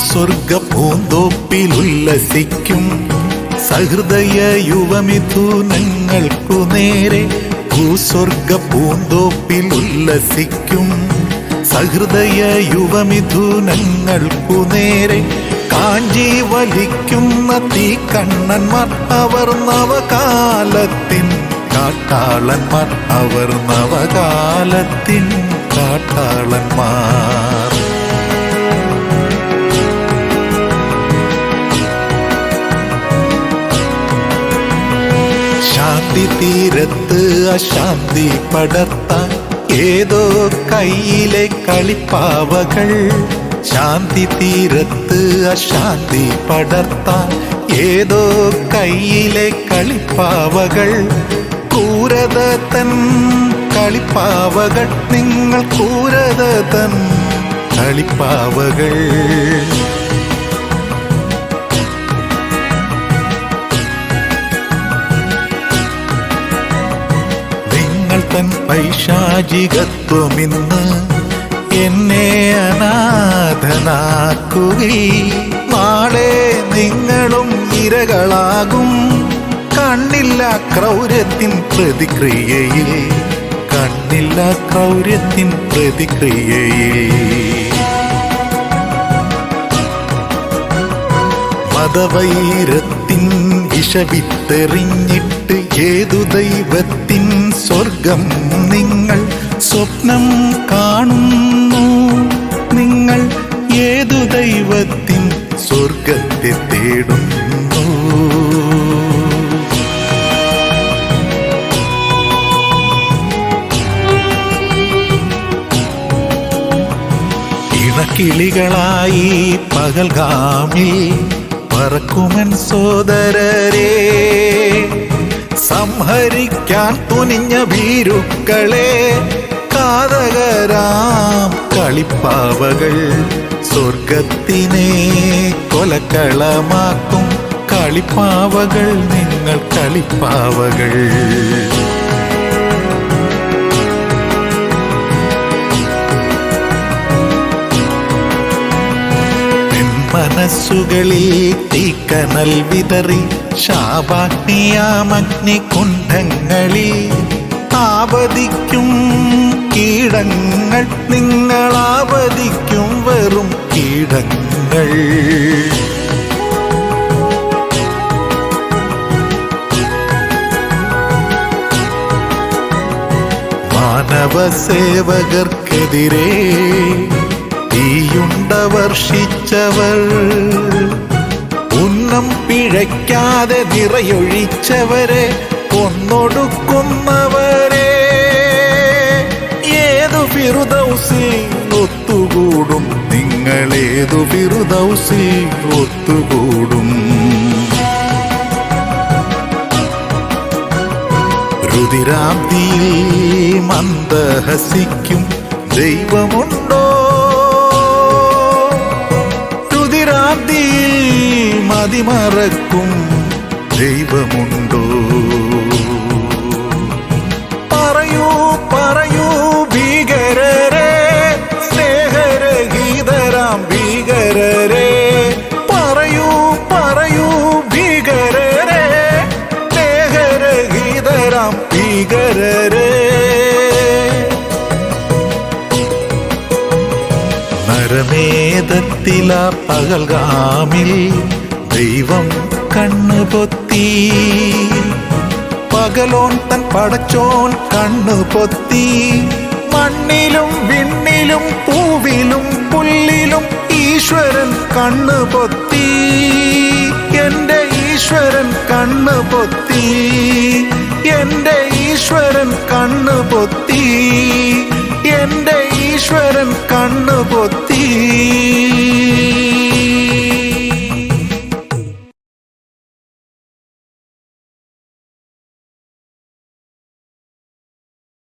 ഭൂസ്വർഗ പൂന്തോപ്പിൽ ഉല്ലസിക്കും സഹൃദയ യുവമിഥുനങ്ങൾക്കു നേരെ ഭൂസ്വർഗ പൂന്തോപ്പിൽ ഉല്ലസിക്കും സഹൃദയ യുവമിഥുനങ്ങൾക്കു നേരെ കാഞ്ചി വലിക്കുന്ന തീ കണ്ണന്മാർ അവർ നവകാലത്തിൻ. കാട്ടാളന്മാർ അവർ നവകാലത്തിൻ കാട്ടാളന്മാർ. ശാന്തി തീരത്ത് അശാന്തി പടർത്താൻ ഏതോ കയ്യിലെ കളിപ്പാവകൾ. ശാന്തി തീരത്ത് അശാന്തി പടർത്താൻ ഏതോ കയ്യിലെ കളിപ്പാവകൾ. ക്രൂരത തൻ കളിപ്പാവകൾ നിങ്ങൾ ക്രൂരത തൻ കളിപ്പാവകൾ. പൈശാചികത്വമിന്ന് എന്നെ അനാഥനാക്കുകയും നാളെ നിങ്ങളും ഇരകളാകും. കണ്ണില്ല ക്രൗര്യത്തിൻ പ്രതിക്രിയയിൽ. കണ്ണില്ല ക്രൗര്യത്തിൻ പ്രതിക്രിയയിൽ. മതവൈരത്തിൻ വിഷവിത്തെറിഞ്ഞിട്ട് ഏതു ദൈവത്തിൻ സ്വർഗം നിങ്ങൾ സ്വപ്നം കാണുന്നു നിങ്ങൾ ഏതു ദൈവത്തിൻ സ്വർഗത്തെ തേടുന്നു ഇണക്കിളികളായി പകൽഗാമിൽ പറക്കുമൻ സോദരരെ സംഹരിക്കാൻ തുനിഞ്ഞ ഭീരുക്കളെ കാതകരാം കളിപ്പാവകൾ. സ്വർഗത്തിനെ കൊലക്കളമാക്കും കളിപ്പാവകൾ. നിങ്ങൾ കളിപ്പാവകൾ. മനസ്സുകളിൽ തീക്കനൽ വിതറി ശാപാഗ്നിയാമഗ്നികുണ്ഠങ്ങളിൽ ആവതിക്കും കീടങ്ങൾ നിങ്ങൾ ആവതിക്കും വെറും കീടങ്ങൾ. മാനവ സേവകർക്കെതിരെ വർഷിച്ചവർ ഉന്നം പിഴയ്ക്കാതെ നിറയൊഴിച്ചവരെ കൊന്നൊടുക്കുന്നവരെ. ഏതു ഫിറുദൗസിൽ ഒത്തുകൂടും? നിങ്ങൾ ഏതു ഫിറുദൗസിൽ ഒത്തുകൂടും? രുതിരാബ്ദിയിൽ മന്ദഹസിക്കും ദൈവമുണ്ടോ? മതിമറക്കും ദൈവമുണ്ടോ? പറയൂ പറയൂ ഭീകരരെ സ്നേഹരഹിതരാം ഭീകരരെ. പറയൂ പറയൂ ഭീകരരെ സ്നേഹരഹിതരാം ഭീകരരെ. നരമേധത്തില പകൽഗാമിൽ ദൈവം കണ്ണുപൊത്തി പകലോൻ തൻ പടച്ചോൻ കണ്ണുപൊത്തി മണ്ണിലും വിണ്ണിലും പൂവിലും പുല്ലിലും ഈശ്വരൻ കണ്ണുപൊത്തി എന്റെ ഈശ്വരൻ കണ്ണുപൊത്തി എന്റെ ഈശ്വരൻ കണ്ണുപൊത്തി എന്റെ ഈശ്വരൻ കണ്ണുപൊത്തി